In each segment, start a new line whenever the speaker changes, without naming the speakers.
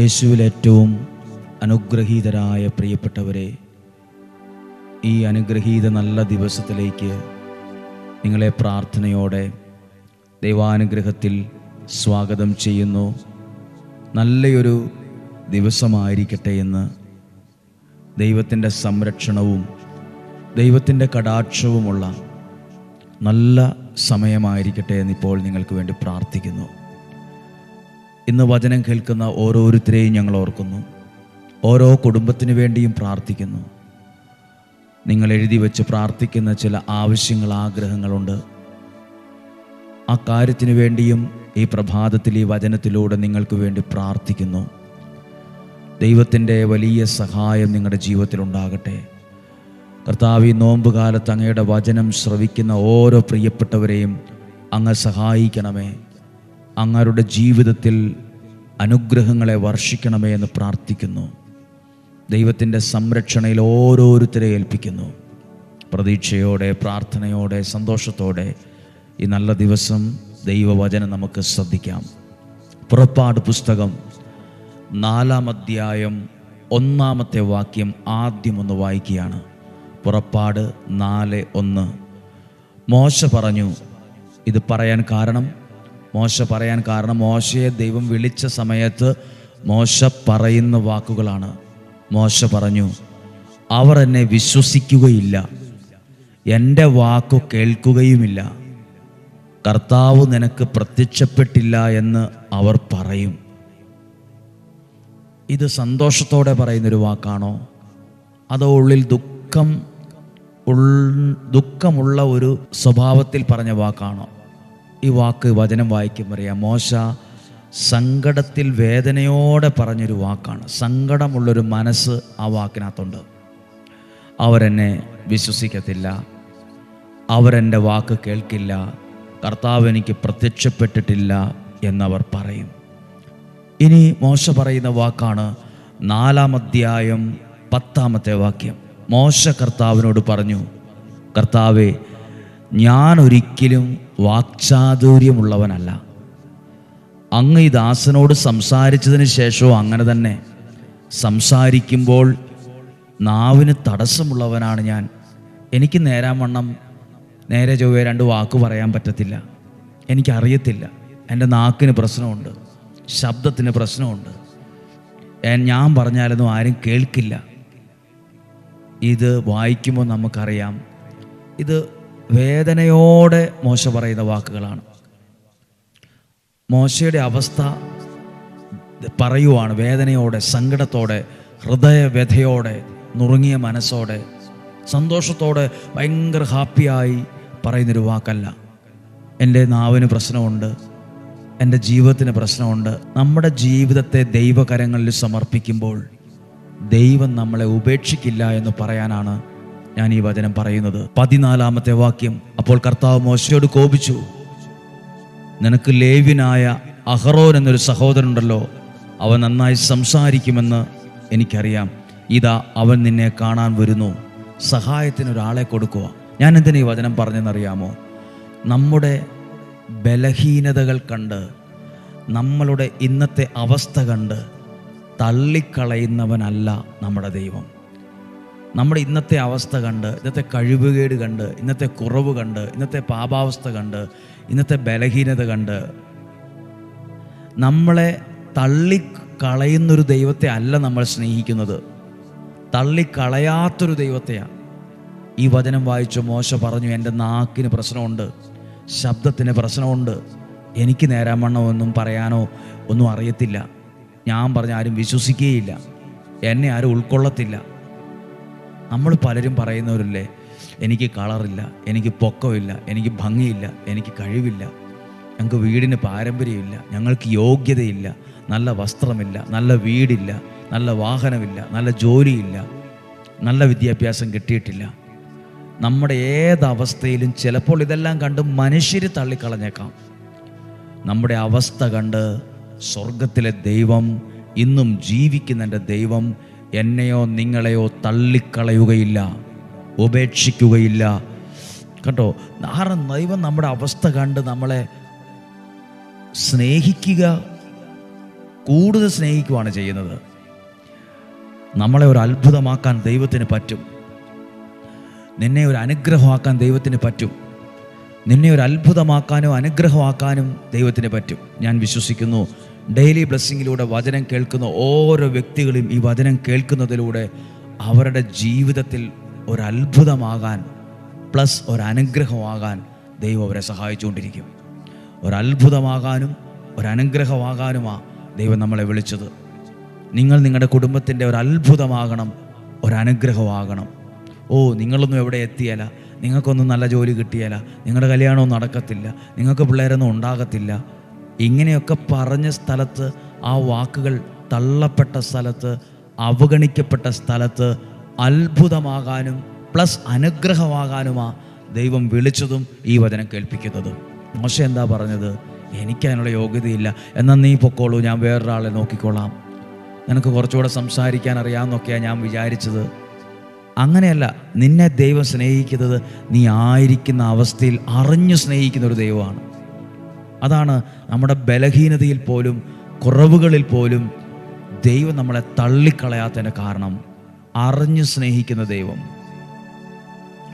യേശുവിൽ ഏറ്റവും അനുഗ്രഹീതരായ പ്രിയപ്പെട്ടവരെ ഈ അനുഗ്രഹീത നല്ല ദിവസത്തിലേക്ക് നിങ്ങളെ പ്രാർത്ഥനയോടെ ദൈവാനുഗ്രഹത്തിൽ സ്വാഗതം ചെയ്യുന്നു. നല്ലയൊരു ദിവസമായിരിക്കട്ടെ എന്ന് ദൈവത്തിന്റെ സംരക്ഷണവും ദൈവത്തിന്റെ കടാക്ഷവുമുള്ള നല്ല സമയമായിരിക്കട്ടെ എന്നിപ്പോൾ നിങ്ങൾക്ക് വേണ്ടി പ്രാർത്ഥിക്കുന്നു. ഇന്ന് വചനം കേൾക്കുന്ന ഓരോരുത്തരെയും ഞങ്ങൾ ഓർക്കുന്നു. ഓരോ കുടുംബത്തിനു വേണ്ടിയും പ്രാർത്ഥിക്കുന്നു. നിങ്ങൾ എഴുതി വെച്ച് പ്രാർത്ഥിക്കുന്ന ചില ആവശ്യങ്ങൾ ആഗ്രഹങ്ങളുണ്ട്. ആ കാര്യത്തിനു വേണ്ടിയും ഈ പ്രഭാതത്തിൽ ഈ വചനത്തിലൂടെ നിങ്ങൾക്ക് വേണ്ടി പ്രാർത്ഥിക്കുന്നു. ദൈവത്തിന്റെ വലിയ സഹായം നിങ്ങളുടെ ജീവിതത്തിലുണ്ടാകട്ടെ കർത്താവ് ഈ നോമ്പുകാലത്ത് അങ്ങയുടെ വചനം ശ്രവിക്കുന്ന ഓരോ പ്രിയപ്പെട്ടവരെയും അങ്ങ് സഹായിക്കണമേ. അങ്ങരുടെ ജീവിതത്തിൽ അനുഗ്രഹങ്ങളെ വർഷിക്കണമേ എന്ന് പ്രാർത്ഥിക്കുന്നു. ദൈവത്തിന്റെ സംരക്ഷണയിൽ ഓരോരുത്തരെ ഏൽപ്പിക്കുന്നു. പ്രതീക്ഷയോടെ പ്രാർത്ഥനയോടെ സന്തോഷത്തോടെ ഈ നല്ല ദിവസം ദൈവവചനം നമുക്ക് ശ്രദ്ധിക്കാം. പുറപ്പാട് പുസ്തകം നാലാം അധ്യായം ഒന്നാമത്തെ വാക്യം ആദ്യം ഒന്ന് വായിക്കുകയാണ്. പുറപ്പാട് നാല് ഒന്ന്. മോശ പറഞ്ഞു ഇത് പറയാൻ കാരണം മോശ പറയാൻ കാരണം മോശയെ ദൈവം വിളിച്ച സമയത്ത് മോശ പറയുന്ന വാക്കുകളാണ്. മോശ പറഞ്ഞു അവർ എന്നെ വിശ്വസിക്കുകയില്ല. എന്റെ വാക്കു കേൾക്കുകയുമില്ല. കർത്താവ് നിനക്ക് പ്രത്യക്ഷപ്പെട്ടില്ല എന്ന് അവർ പറയും. ഇത് സന്തോഷത്തോടെ പറയുന്നൊരു വാക്കാണോ? അതോ ഉള്ളിൽ ദുഃഖം ദുഃഖമുള്ള ഒരു സ്വഭാവത്തിൽ പറഞ്ഞ വാക്കാണോ? ഈ വാക്ക് വചനം വായിക്കുമ്പോൾ അറിയാം മോശ സങ്കടത്തിൽ വേദനയോടെ പറഞ്ഞൊരു വാക്കാണ്. സങ്കടമുള്ളൊരു മനസ്സ് ആ വാക്കിനകത്തുണ്ട്. അവരെന്നെ വിശ്വസിക്കത്തില്ല. അവരെന്റെ വാക്ക് കേൾക്കില്ല. കർത്താവ് എനിക്ക് പ്രത്യക്ഷപ്പെട്ടിട്ടില്ല എന്നവർ പറയും. ഇനി മോശ പറയുന്ന വാക്കാണ് നാലാം അധ്യായം പത്താമത്തെ വാക്യം. മോശ കർത്താവിനോട് പറഞ്ഞു കർത്താവെ ഞാൻ ഒരിക്കലും വാക്ചാതുര്യമുള്ളവനല്ല. അങ്ങ് ഈ ദാസനോട് സംസാരിച്ചതിന് ശേഷവും അങ്ങനെ തന്നെ സംസാരിക്കുമ്പോൾ നാവിന് തടസ്സമുള്ളവനാണ് ഞാൻ. എനിക്ക് നേരാവണ്ണം നേരെ ചൊവ്വേ രണ്ട് വാക്ക് പറയാൻ പറ്റത്തില്ല. എനിക്കറിയത്തില്ല. എന്റെ നാക്കിന് പ്രശ്നമുണ്ട്. ശബ്ദത്തിന് പ്രശ്നമുണ്ട്. ഞാൻ പറഞ്ഞാലൊന്നും ആരും കേൾക്കില്ല. ഇത് വായിക്കുമ്പോൾ നമുക്കറിയാം. ഇത് വേദനയോടെ മോശ പറയുന്ന വാക്കുകളാണ്. മോശയുടെ അവസ്ഥ പറയുവാണ് വേദനയോടെ സങ്കടത്തോടെ ഹൃദയവ്യഥയോടെ നുറുങ്ങിയ മനസ്സോടെ സന്തോഷത്തോടെ ഭയങ്കര ഹാപ്പിയായി പറയുന്നൊരു വാക്കല്ല. എന്റെ നാവിന് പ്രശ്നമുണ്ട് എന്റെ ജീവിതത്തിന് പ്രശ്നമുണ്ട്. നമ്മുടെ ജീവിതത്തെ ദൈവകരങ്ങളിൽ സമർപ്പിക്കുമ്പോൾ ദൈവം നമ്മളെ ഉപേക്ഷിക്കില്ല എന്ന് പറയാനാണ് ഞാൻ ഈ വചനം പറയുന്നത്. പതിനാലാമത്തെ വാക്യം. അപ്പോൾ കർത്താവ് മോശയോട് കോപിച്ചു. നിനക്ക് ലേവിനായ അഹറോൻ എന്നൊരു സഹോദരനുണ്ടല്ലോ. അവൻ നന്നായി സംസാരിക്കുമെന്ന് എനിക്കറിയാം. ഇതാ അവൻ നിന്നെ കാണാൻ വരുന്നു. സഹായത്തിന് ഒരാളെ കൊടുക്കുക. ഞാൻ എന്തിനാ ഈ വചനം പറഞ്ഞെന്നറിയാമോ? നമ്മുടെ ബലഹീനതകൾ കണ്ട് നമ്മളുടെ ഇന്നത്തെ അവസ്ഥ കണ്ട് തള്ളിക്കളയുന്നവനല്ല നമ്മുടെ ദൈവം. നമ്മുടെ ഇന്നത്തെ അവസ്ഥ കണ്ട് ഇന്നത്തെ കഴിവുകേട് കണ്ട് ഇന്നത്തെ കുറവ് കണ്ട് ഇന്നത്തെ പാപാവസ്ഥ കണ്ട് ഇന്നത്തെ ബലഹീനത കണ്ട് നമ്മളെ തള്ളിക്കളയുന്നൊരു ദൈവത്തെ അല്ല നമ്മൾ സ്നേഹിക്കുന്നത്. തള്ളിക്കളയാത്തൊരു ദൈവത്തെയാണ് ഈ വചനം വായിച്ചു മോശ പറഞ്ഞു എന്റെ നാക്കിന് പ്രശ്നമുണ്ട് ശബ്ദത്തിന് പ്രശ്നമുണ്ട് എനിക്ക് നേരാമണ്ണോ ഒന്നും പറയാനോ ഒന്നും അറിയത്തില്ല. ഞാൻ പറഞ്ഞ ആരും വിശ്വസിക്കുകയില്ല. എന്നെ ആരും ഉൾക്കൊള്ളത്തില്ല. നമ്മൾ പലരും പറയുന്നവരല്ലേ എനിക്ക് കളറില്ല എനിക്ക് പൊക്കമില്ല എനിക്ക് ഭംഗിയില്ല എനിക്ക് കഴിവില്ല ഞങ്ങൾക്ക് വീടിന് പാരമ്പര്യമില്ല ഞങ്ങൾക്ക് യോഗ്യതയില്ല നല്ല വസ്ത്രമില്ല നല്ല വീടില്ല നല്ല വാഹനമില്ല നല്ല ജോലിയില്ല നല്ല വിദ്യാഭ്യാസം കിട്ടിയിട്ടില്ല. നമ്മുടെ ഏതവസ്ഥയിലും ചിലപ്പോൾ ഇതെല്ലാം കണ്ട് മനുഷ്യർ തള്ളിക്കളഞ്ഞേക്കാം. നമ്മുടെ അവസ്ഥ കണ്ട് സ്വർഗത്തിലെ ദൈവം ഇന്നും ജീവിക്കുന്നതിന്റെ ദൈവം എന്നെയോ നിങ്ങളെയോ തള്ളിക്കളയുകയില്ല ഉപേക്ഷിക്കുകയില്ല. കണ്ടോ കാരണം ദൈവം നമ്മുടെ അവസ്ഥ കണ്ട് നമ്മളെ സ്നേഹിക്കുക കൂടുതൽ സ്നേഹിക്കുകയാണ് ചെയ്യുന്നത്. നമ്മളെ ഒരു അത്ഭുതമാക്കാൻ ദൈവത്തിന് പറ്റും. നിന്നെ ഒരു അനുഗ്രഹമാക്കാൻ ദൈവത്തിന് പറ്റും. നിന്നെ ഒരു അത്ഭുതമാക്കാനും അനുഗ്രഹമാക്കാനും ദൈവത്തിന് പറ്റും. ഞാൻ വിശ്വസിക്കുന്നു ഡെയിലി ബ്ലെസ്സിങ്ങിലൂടെ വചനം കേൾക്കുന്ന ഓരോ വ്യക്തികളും ഈ വചനം കേൾക്കുന്നതിലൂടെ അവരുടെ ജീവിതത്തിൽ ഒരത്ഭുതമാകാൻ പ്ലസ് ഒരനുഗ്രഹമാകാൻ ദൈവം അവരെ സഹായിച്ചുകൊണ്ടിരിക്കും. ഒരത്ഭുതമാകാനും ഒരനുഗ്രഹമാകാനുമാണ് ദൈവം നമ്മളെ വിളിച്ചത്. നിങ്ങൾ നിങ്ങളുടെ കുടുംബത്തിന്റെ ഒരത്ഭുതമാകണം ഒരനുഗ്രഹമാകണം. ഓ നിങ്ങളൊന്നും എവിടെ എത്തിയല്ല? നിങ്ങൾക്കൊന്നും നല്ല ജോലി കിട്ടിയല്ല? നിങ്ങളുടെ കല്യാണമൊന്നും നടക്കത്തില്ല? നിങ്ങൾക്ക് പിള്ളേരൊന്നും ഉണ്ടാകത്തില്ല? ഇങ്ങനെയൊക്കെ പറഞ്ഞ സ്ഥലത്ത് ആ വാക്കുകൾ തള്ളപ്പെട്ട സ്ഥലത്ത് അവഗണിക്കപ്പെട്ട സ്ഥലത്ത് അത്ഭുതമാകാനും പ്ലസ് അനുഗ്രഹമാകാനുമാ ദൈവം വിളിച്ചതും ഈ വചനം കേൾപ്പിക്കുന്നതും. മോശ എന്താ പറഞ്ഞത്? എനിക്ക് അതിനുള്ള യോഗ്യതയില്ല. എന്നാൽ നീ പൊക്കോളൂ ഞാൻ വേറൊരാളെ നോക്കിക്കോളാം. നിനക്ക് കുറച്ചുകൂടെ സംസാരിക്കാൻ അറിയാമെന്നൊക്കെയാണ് ഞാൻ വിചാരിച്ചത്. അങ്ങനെയല്ല നിന്നെ ദൈവം സ്നേഹിക്കുന്നത് നീ ആയിരിക്കുന്ന അവസ്ഥയിൽ അറിഞ്ഞു സ്നേഹിക്കുന്ന ഒരു ദൈവമാണ്. അതാണ് നമ്മുടെ ബലഹീനതയിൽ പോലും കുറവുകളിൽ പോലും ദൈവം നമ്മളെ തള്ളിക്കളയാത്തതിന്റെ കാരണം. അറിഞ്ഞു സ്നേഹിക്കുന്ന ദൈവം.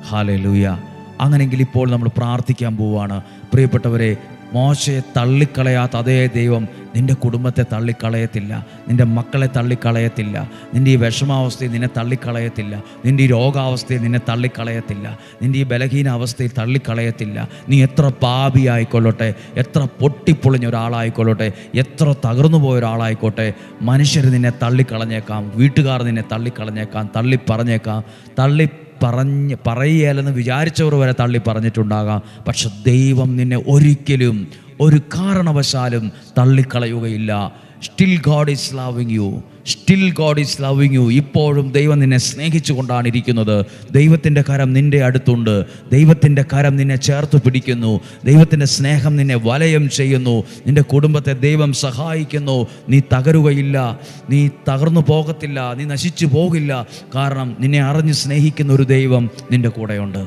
ഹാലേ ലൂയ അങ്ങനെങ്കിൽ ഇപ്പോൾ നമ്മൾ പ്രാർത്ഥിക്കാൻ പോവുകയാണ്. പ്രിയപ്പെട്ടവരെ മോശയെ തള്ളിക്കളയാത്ത അതേ ദൈവം നിന്റെ കുടുംബത്തെ തള്ളിക്കളയത്തില്ല നിന്റെ മക്കളെ തള്ളിക്കളയത്തില്ല നിന്റെ ഈ വിഷമാവസ്ഥയിൽ നിന്നെ തള്ളിക്കളയത്തില്ല നിന്റെ ഈ രോഗാവസ്ഥയിൽ നിന്നെ തള്ളിക്കളയത്തില്ല നിന്റെ ഈ ബലഹീന അവസ്ഥയിൽ തള്ളിക്കളയത്തില്ല. നീ എത്ര പാപിയായിക്കൊള്ളട്ടെ എത്ര പൊട്ടിപ്പൊളിഞ്ഞ ഒരാളായിക്കൊള്ളട്ടെ എത്ര തകർന്നു പോയ ഒരാളായിക്കോട്ടെ മനുഷ്യർ നിന്നെ തള്ളിക്കളഞ്ഞേക്കാം വീട്ടുകാർ നിന്നെ തള്ളിക്കളഞ്ഞേക്കാം തള്ളിപ്പറഞ്ഞേക്കാം തള്ളി പറഞ്ഞ് പറയുകയല്ലെന്ന് വിചാരിച്ചവർ വരെ തള്ളി പറഞ്ഞിട്ടുണ്ടാകാം. പക്ഷെ ദൈവം നിന്നെ ഒരിക്കലും ഒരു കാരണവശാലും തള്ളിക്കളയുകയില്ല. Still God is loving you still God is loving you ഇപ്പോഴും ദൈവം നിന്നെ സ്നേഹിച്ചു കൊണ്ടാണ് ഇരിക്കുന്നത്. ദൈവത്തിന്റെ കരം നിന്റെ അടുത്തുണ്ട്. ദൈവത്തിന്റെ കരം നിന്നെ ചേർത്ത് പിടിക്കുന്നു. ദൈവത്തിന്റെ സ്നേഹം നിന്നെ വലയം ചെയ്യുന്നു. നിന്റെ കുടുംബത്തെ ദൈവം സഹായിക്കുന്നു. നീ തകരുകയില്ല. നീ തകർന്നു പോകത്തില്ല. നീ നശിച്ചു പോകില്ല. കാരണം നിന്നെ അറിഞ്ഞ് സ്നേഹിക്കുന്ന ഒരു ദൈവം നിന്റെ കൂടെയുണ്ട്.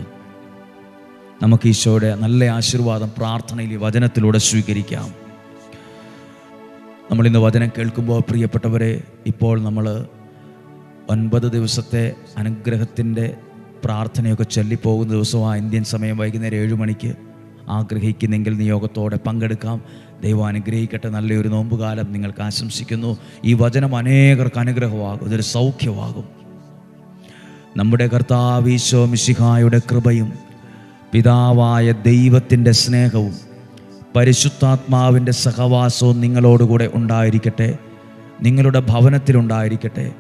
നമുക്ക് ഈശോയുടെ നല്ല ആശീർവാദം പ്രാർത്ഥനയിൽ വചനത്തിലൂടെ സ്വീകരിക്കാം. നമ്മൾ ഇന്ന് വചനം കേൾക്കുമ്പോൾ പ്രിയപ്പെട്ടവരെ ഇപ്പോൾ നമ്മൾ ഒൻപത് ദിവസത്തെ അനുഗ്രഹത്തിന്റെ പ്രാർത്ഥനയൊക്കെ ചൊല്ലിപ്പോകുന്ന ദിവസമാണ് ഇന്ത്യൻ സമയം വൈകുന്നേരം ഏഴ് മണിക്ക്. ആഗ്രഹിക്കുന്നെങ്കിൽ നിയോഗത്തോടെ പങ്കെടുക്കാം. ദൈവം അനുഗ്രഹിക്കട്ടെ. നല്ലൊരു നോമ്പുകാലം നിങ്ങൾക്ക് ആശംസിക്കുന്നു. ഈ വചനം അനേകർക്ക് അനുഗ്രഹമാകും. ഇതൊരു സൗഖ്യമാകും. നമ്മുടെ കർത്താവീശോ മിശിഹായുടെ കൃപയും പിതാവായ ദൈവത്തിന്റെ സ്നേഹവും പരിശുദ്ധാത്മാവിന്റെ സഹവാസവും നിങ്ങളോടുകൂടെ ഉണ്ടായിരിക്കട്ടെ. നിങ്ങളുടെ ഭവനത്തിലുണ്ടായിരിക്കട്ടെ.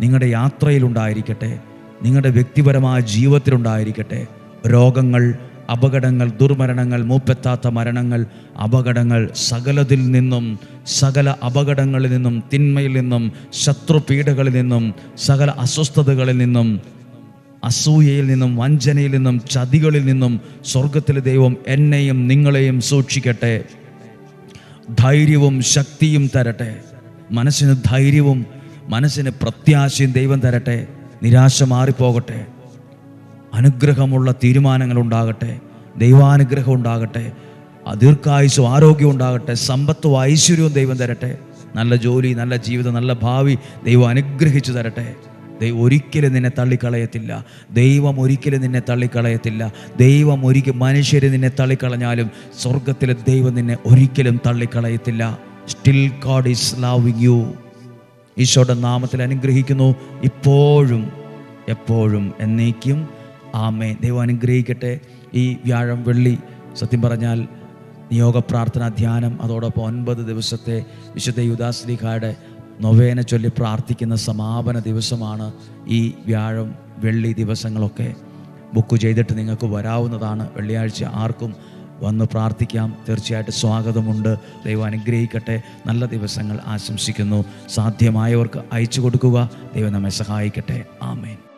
നിങ്ങളുടെ യാത്രയിലുണ്ടായിരിക്കട്ടെ. നിങ്ങളുടെ വ്യക്തിപരമായ ജീവിതത്തിലുണ്ടായിരിക്കട്ടെ. രോഗങ്ങൾ അപകടങ്ങൾ ദുർമരണങ്ങൾ മൂപ്പെത്താത്ത മരണങ്ങൾ അപകടങ്ങൾ സകലതിൽ നിന്നും സകല അപകടങ്ങളിൽ നിന്നും തിന്മയിൽ നിന്നും ശത്രുപീഠകളിൽ നിന്നും സകല അസ്വസ്ഥതകളിൽ നിന്നും അസൂയയിൽ നിന്നും വഞ്ചനയിൽ നിന്നും ചതികളിൽ നിന്നും സ്വർഗത്തിലെ ദൈവം എന്നെയും നിങ്ങളെയും സൂക്ഷിക്കട്ടെ. ധൈര്യവും ശക്തിയും തരട്ടെ. മനസ്സിന് ധൈര്യവും മനസ്സിന് പ്രത്യാശയും ദൈവം തരട്ടെ. നിരാശ മാറിപ്പോകട്ടെ. അനുഗ്രഹമുള്ള തീരുമാനങ്ങൾ ഉണ്ടാകട്ടെ. ദൈവാനുഗ്രഹം ഉണ്ടാകട്ടെ. ദീർഘായുസും ആരോഗ്യം ഉണ്ടാകട്ടെ. സമ്പത്തും ഐശ്വര്യവും ദൈവം തരട്ടെ. നല്ല ജോലി നല്ല ജീവിതം നല്ല ഭാവി ദൈവം അനുഗ്രഹിച്ചു തരട്ടെ. ദൈവം ഒരിക്കലും നിന്നെ തള്ളിക്കളയത്തില്ല. ദൈവം ഒരിക്കലും നിന്നെ തള്ളിക്കളയത്തില്ല. ദൈവം ഒരിക്കലും മനുഷ്യർ നിന്നെ തള്ളിക്കളഞ്ഞാലും സ്വർഗത്തിലെ ദൈവം നിന്നെ ഒരിക്കലും തള്ളിക്കളയത്തില്ല. Still God is loving you ഈശോയുടെ നാമത്തിൽ അനുഗ്രഹിക്കുന്നു. ഇപ്പോഴും എപ്പോഴും എന്നേക്കും ആമേ ദൈവം അനുഗ്രഹിക്കട്ടെ. ഈ വ്യാഴം വെള്ളി സത്യം പറഞ്ഞാൽ നിയോഗ പ്രാർത്ഥന ധ്യാനം അതോടൊപ്പം ഒൻപത് ദിവസത്തെ വിശുദ്ധ യുദാസ്ലിഖായുടെ നൊവേന ചൊല്ലി പ്രാർത്ഥിക്കുന്ന സമാപന ദിവസമാണ് ഈ വ്യാഴം വെള്ളി ദിവസങ്ങളൊക്കെ. ബുക്ക് ചെയ്തിട്ട് നിങ്ങൾക്ക് വരാവുന്നതാണ്. വെള്ളിയാഴ്ച ആർക്കും വന്ന് പ്രാർത്ഥിക്കാം. തീർച്ചയായിട്ടും സ്വാഗതമുണ്ട്. ദൈവം അനുഗ്രഹിക്കട്ടെ. നല്ല ദിവസങ്ങൾ ആശംസിക്കുന്നു. സാധ്യമായവർക്ക് അയച്ചു കൊടുക്കുക. ദൈവം നമ്മെ സഹായിക്കട്ടെ. ആമേൻ.